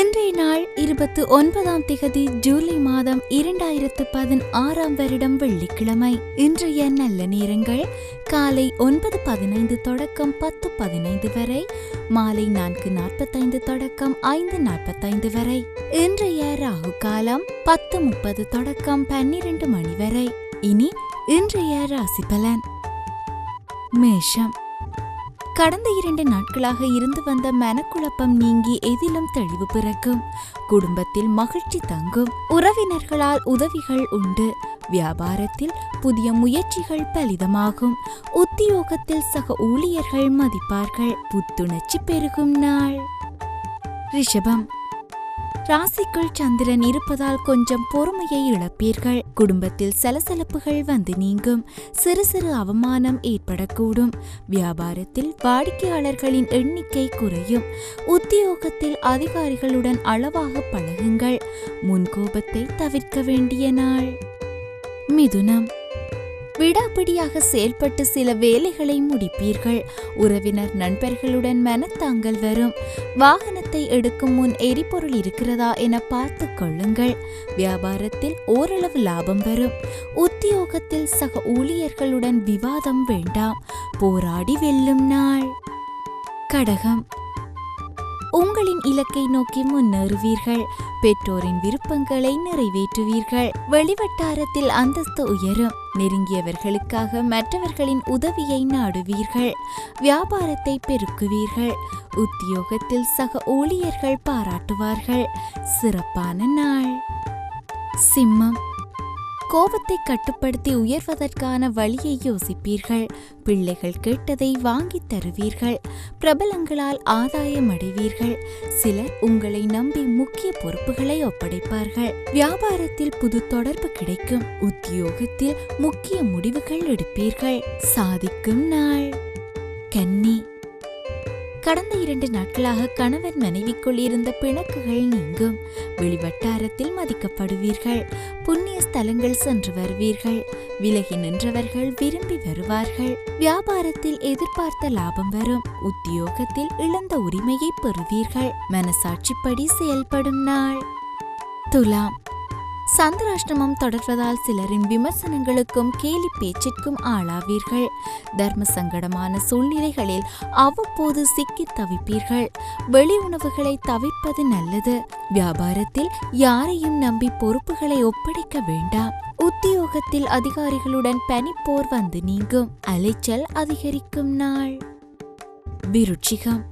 இன்றைய நாள் இருபத்து ஒன்பதாம் திகதி ஜூலை மாதம் இரண்டாயிரத்து பதினாறாம் வருடம் வெள்ளிக்கிழமை. இன்றைய நல்ல நேரங்கள் காலை ஒன்பது பதினைந்து தொடக்கம் பத்து பதினைந்து வரை மாலை நான்கு நாற்பத்தைந்து தொடக்கம் ஐந்து நாற்பத்தைந்து வரை. இன்றைய ராகு காலம் பத்து முப்பது தொடக்கம் பன்னிரண்டு மணி வரை. இனி இன்றைய ராசி பலன். மேஷம். கடந்த இரண்டு நாட்களாக இருந்து வந்த மனக்குழப்பம் நீங்கி எதிலும் தெளிவு பிறக்கும். குடும்பத்தில் மகிழ்ச்சி தங்கும். உறவினர்களால் உதவிகள் உண்டு. வியாபாரத்தில் புதிய முயற்சிகள் பலிதமாகும். உத்தியோகத்தில் சக ஊழியர்கள் மதிப்பார்கள். புத்துணர்ச்சி பெருகும் நாள். ரிஷபம். ராசிக்குள் சந்திரன் இருப்பதால் கொஞ்சம் பொறுமையை இழப்பீர்கள். குடும்பத்தில் சலசலப்புகள் வந்து நீங்கும். சிறு சிறு அவமானம் ஏற்படக்கூடும். வியாபாரத்தில் வாடிக்கையாளர்களின் எண்ணிக்கை குறையும். உத்தியோகத்தில் அதிகாரிகளுடன் அளவாக பழகுங்கள். முன்கோபத்தை தவிர்க்க வேண்டிய நாள். மிதுனம். விடாப்பிடியாக செயல்பட்டு சில வேலைகளை முடிப்பீர்கள். உறவினர் நண்பர்களுடன் மனத்தாங்கல் வரும். வாகனத்தை எடுக்கும் முன் எரிபொருள் இருக்கிறதா என பார்த்து கொள்ளுங்கள். வியாபாரத்தில் ஓரளவு லாபம் வரும். உத்தியோகத்தில் சக ஊழியர்களுடன் விவாதம் வேண்டாம். போராடி வெல்லும் நாள். கடகம். உங்களின் இலக்கை நோக்கி முன்னேறுவீர்கள். பெற்றோரின் விருப்பங்களை நிறைவேற்றுவீர்கள். வெளிவட்டாரத்தில் அந்தஸ்து உயரும். நெருங்கியவர்களுக்காக மற்றவர்களின் உதவியை நாடுவீர்கள். வியாபாரத்தை பெருக்குவீர்கள். உத்தியோகத்தில் சக ஊழியர்கள் பாராட்டுவார்கள். சிறப்பான நாள். சிம்மம். கோபத்தை கட்டுப்படுத்தி உயர்வதற்கான வழியை யோசிப்பீர்கள். பிள்ளைகள் கேட்டதை வாங்கித் தருவீர்கள். பிரபலங்களால் ஆதாயம் அடைவீர்கள். சிலர் உங்களை நம்பி முக்கிய பொறுப்புகளை ஒப்படைப்பார்கள். வியாபாரத்தில் புது தொடர்பு கிடைக்கும். உத்தியோகத்தில் முக்கிய முடிவுகள் எடுப்பீர்கள். சாதிக்கும் நாள். கன்னி கடந்த இரண்டு நாட்களாக கணவன் மனைவிக்குள் இருந்த பிணக்குகள் நீங்கும். வெளிவட்டாரத்தில் மதிக்கப்படுவீர்கள். புண்ணிய ஸ்தலங்கள் சென்று வருவீர்கள். விலகி நின்றவர்கள் விரும்பி வருவார்கள். வியாபாரத்தில் எதிர்பார்த்த லாபம் வரும். உத்தியோகத்தில் இழந்த உரிமையை பெறுவீர்கள். மனசாட்சிப்படி செயல்படும் நாள். துலாம். சந்திராஷ்டமம் தொடர்வதால் சிலரின் விமர்சனங்களுக்கும் கேலி பேச்சிற்கும் ஆளாவீர்கள். தர்ம சங்கடமான சூழ்நிலைகளில் அவ்வப்போது சிக்கித் தவிப்பீர்கள். வெளி உணவுகளை தவிர்ப்பது நல்லது. வியாபாரத்தில் யாரையும் நம்பி பொறுப்புகளை ஒப்படைக்க வேண்டாம். உத்தியோகத்தில் அதிகாரிகளுடன் பனிப்போர் வந்து நீங்கும். அலைச்சல் அதிகரிக்கும் நாள். விருட்சிகம்.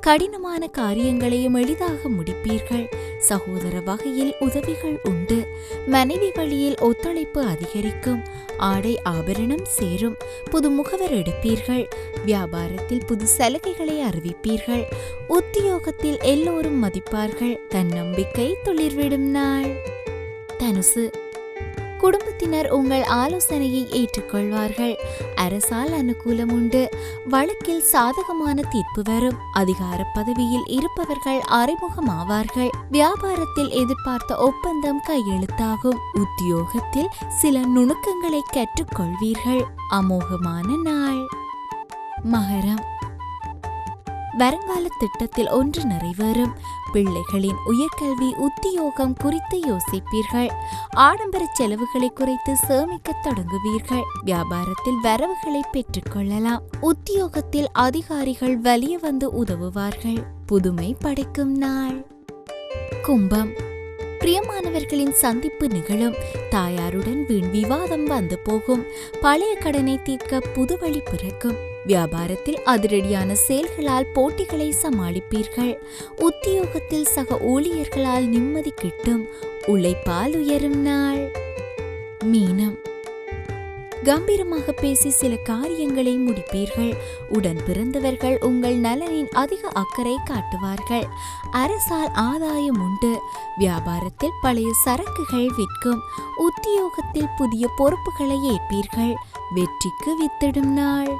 கடினமான காரியங்களையும் எளிதாக முடிப்பீர்கள். சகோதர வகையில் உதவிகள் உண்டு. மனைவி வழியில் ஒத்துழைப்பு அதிகரிக்கும். ஆடை ஆபரணம் சேரும். புது முகவர் எடுப்பீர்கள். வியாபாரத்தில் புது சலுகைகளை அறிவிப்பீர்கள். உத்தியோகத்தில் எல்லோரும் மதிப்பார்கள். தன்னம்பிக்கை துளிர்விடும் நாள். தனுசு. குடும்பத்தினர் உங்கள் ஆலோசனையை ஏற்றுக்கொள்வார்கள். அரசால் அனுகூலம் உண்டு. வழக்கில் சாதகமான தீர்ப்பு வரும். அதிகார பதவியில் இருப்பவர்கள் அறிமுகமாவார்கள். வியாபாரத்தில் எதிர்பார்த்த ஒப்பந்தம் கையெழுத்தாகும். உத்தியோகத்தில் சில நுணுக்கங்களை கற்றுக்கொள்வீர்கள். அமோகமான நாள். மகரம். வருங்கால திட்டத்தில் ஒன்று நிறைவேறும். பிள்ளைகளின் உயர்கல்வி உத்தியோகம் குறித்து யோசிப்பீர்கள். ஆடம்பர செலவுகளை குறைத்து சேமிக்க தொடங்குவீர்கள். வியாபாரத்தில் வரவுகளை பெற்றுக்கொள்ளலாம் உத்தியோகத்தில் அதிகாரிகள் வலிய வந்து உதவுவார்கள். புதுமை படைக்கும் நாள். கும்பம். பிரியமானவர்களின் சந்திப்பு நிகழும். தாயாருடன் வீண் விவாதம் வந்து போகும். பழைய கடனை தீர்க்க புது வழி பிறக்கும். வியாபாரத்தில் அதிரடியான செயல்களால் போட்டிகளை சமாளிப்பீர்கள். உத்தியோகத்தில் சக ஊழியர்களால் நிம்மதி கிட்டும். உழைப்பால் உயரும் நாள். மீனம். கம்பீரமாக பேசி சில காரியங்களை முடிப்பீர்கள். உடன் பிறந்தவர்கள் உங்கள் நலனின் அதிக அக்கறை காட்டுவார்கள். அரசால் ஆதாயம் உண்டு. வியாபாரத்தில் பழைய சரக்குகள் விற்கும். உத்தியோகத்தில் புதிய பொறுப்புகளை ஏற்பீர்கள். வெற்றிக்கு வித்திடும் நாள்.